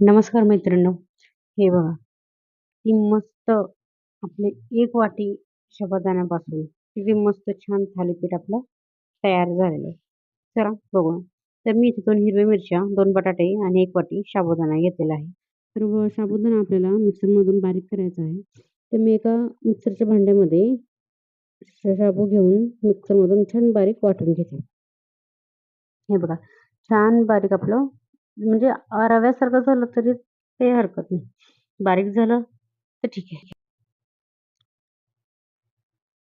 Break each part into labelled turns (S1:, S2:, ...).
S1: नमस्कार मैत्रिणींनो हे बघा. ती मस्त आपले एक वाटी साबुदाण्यापासून किती मस्त छान थालीपीठ आपलं तयार झालेलं आहे. चला बघू तर मी इथे दोन हिरव्या मिरच्या दोन बटाटे आणि एक वाटी साबुदाणा घेतलेला आहे. तर व साबुदाणा आपल्याला मिक्सरमधून बारीक करायचा आहे. तर मी एका मिक्सरच्या भांड्यामध्ये शाबू घेऊन मिक्सरमधून छान बारीक वाटून घेते. हे बघा. छान बारीक आपलं म्हणजे रव्यासारखं झालं तरी काही हरकत नाही. बारीक झालं तर ठीक आहे.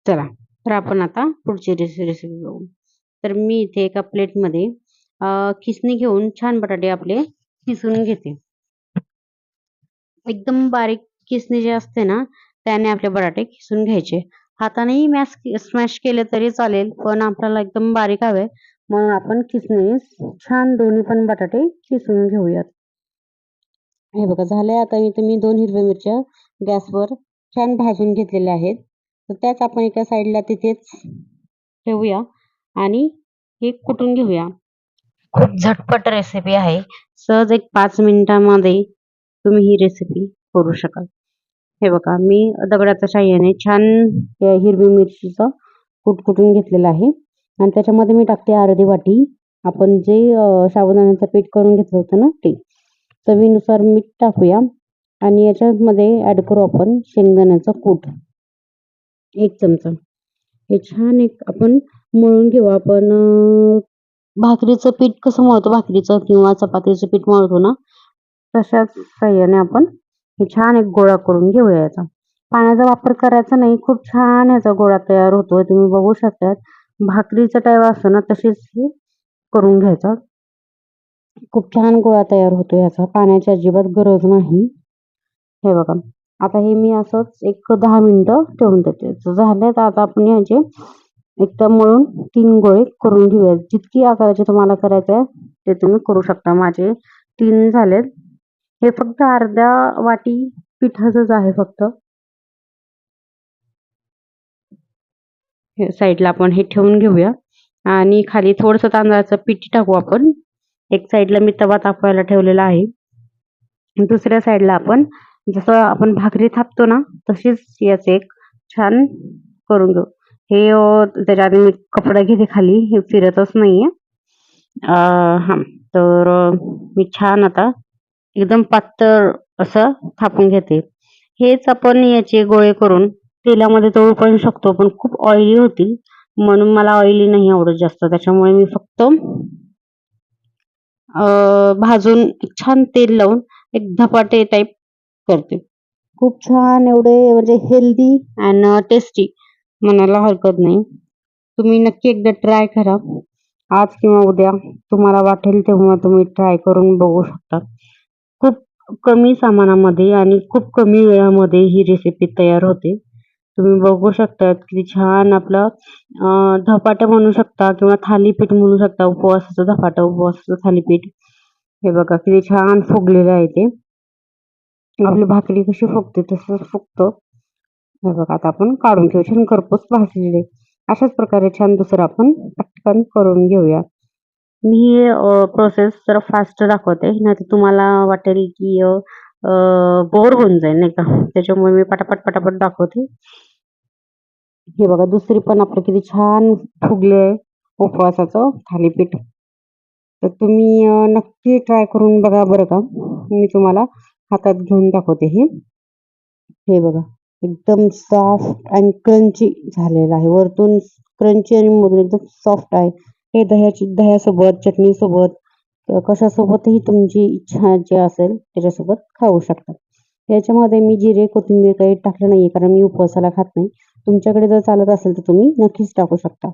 S1: चला तर आपण आता पुढची रेसिपी बघू. तर मी इथे एका प्लेटमध्ये मध्ये खिसणी घेऊन छान बटाटे आपले किसून घेते. एकदम बारीक किसणी जे असते ना त्याने आपले बटाटे किसून घ्यायचे. हातानेही मॅश स्मॅश केले तरी चालेल पण आपल्याला एकदम बारीक हवे. मग आपण किसणीस छान दोन्ही पण बटाटे किसून घेऊयात. हे बघा झालंय आता इथे मी दोन हिरव्या मिरच्या गॅसवर छान भाजून घेतलेल्या आहेत. तर त्याच आपण एका साईडला तिथेच ठेवूया आणि हे कुटून घेऊया. खूप झटपट रेसिपी आहे. सहज एक पाच मिनिटामध्ये तुम्ही ही रेसिपी करू शकाल. हे बघा मी दगडाच्या साह्याने छान हिरवी मिरचीचं कुट कुटून घेतलेलं आहे. आणि त्याच्यामध्ये मी टाकते अर्धी वाटी. आपण जे साबुदाण्याचं पीठ करून घेतलं होतं ना ते चवीनुसार मीठ टाकूया. आणि याच्यामध्ये ॲड करू आपण शेंगदाण्याचं कूट. एक चमचा. हे छान एक आपण मळून घेऊ. आपण भाकरीचं पीठ कसं मळतो? भाकरीचं किंवा चपातीचं पीठ मळतो ना? तशाच साह्याने आपण हे छान एक गोळा करून घेऊया याचा. पाण्याचा वापर करायचा नाही. खूप छान याचा गोळा तयार होतोय. तुम्ही बघू शकतात. भाकरीचा टायवा असतो ना तशीच करून घ्यायचा. खूप छान गोळा तयार होतो याचा. पाण्याची अजिबात गरज नाही. हे बघा. आता हे मी असंच एक दहा मिनटं ठेवून देते. झालं तर आता आपण याचे एकदम मळून तीन गोळे करून घेऊयात जितकी आकाराचे तुम्हाला करायचे आहे ते तुम्ही करू शकता. माझे तीन झालेत. हे फक्त अर्ध्या वाटी पिठाचंच आहे फक्त. साईडला आपण हे ठेवून घेऊया. आणि खाली थोडंसं तांदळाचं पीठ टाकू आपण. एक साईडला मी तवा तापवायला ठेवलेला आहे. दुसऱ्या साईडला आपण जसं आपण भाकरी थापतो ना तशीच याचं एक छान करून घेऊ. हे त्याच्या आधी मी कपडा घेते खाली हे फिरतच नाहीये. हा तर मी छान आता एकदम पातळ असं थापून घेते. हेच आपण याचे गोळे करून तेलामध्ये तळू पण शकतो पण खूप ऑइली होती म्हणून मला ऑइली नाही आवडत जास्त. त्याच्यामुळे मी फक्त भाजून एक छान तेल लावून एक धपाटे टाईप करते. खूप छान एवढे म्हणजे हेल्दी अँड टेस्टी म्हणायला हरकत नाही. तुम्ही नक्की एकदा ट्राय करा. आज किंवा उद्या तुम्हाला वाटेल तेव्हा तुम्ही ट्राय करून बघू शकता. खूप कमी सामानामध्ये आणि खूप कमी वेळामध्ये ही रेसिपी तयार होते. तुम्ही बघू शकता किती छान आपलं अं, धपाटं म्हणू शकता किंवा थालीपीठ म्हणू शकता उपवासाचं धपाटं उपवासाचं थालीपीठ. हे बघा किती छान फुगलेलं आहे ते. आपली भाकरी कशी फुगते तसंच फुगतं. हे बघा आता आपण काढून घेऊ छान करपूस भाजलेले. अशाच प्रकारे छान दुसरं आपण पटकन करून घेऊया. मी ही प्रोसेस जरा फास्ट दाखवते नाही तर तुम्हाला वाटेल की बोर होऊन जाईल नाही का? त्याच्यामुळे मी पटापट पटापट दाखवते. हे बघा दुसरी पण आपलं किती छान फुगले आहे उपवासाचं थालीपीठ. तर तुम्ही नक्की ट्राय करून बघा बरं का. मी तुम्हाला हातात घेऊन दाखवते हे. हे बघा एकदम सॉफ्ट आणि क्रंची झालेलं आहे. वरतून क्रंची आणि मधून एकदम सॉफ्ट आहे. हे दह्याची दह्यासोबत चटणीसोबत कशासोबतही तुमची इच्छा जे असेल त्याच्यासोबत खाऊ शकता. याच्यामध्ये मी जिरे कोथिंबीर काही टाकलं नाहीये कारण मी उपवासाला खात नाही. तुमच्याकडे जर चालत असेल तर तुम्ही नक्कीच टाकू शकता.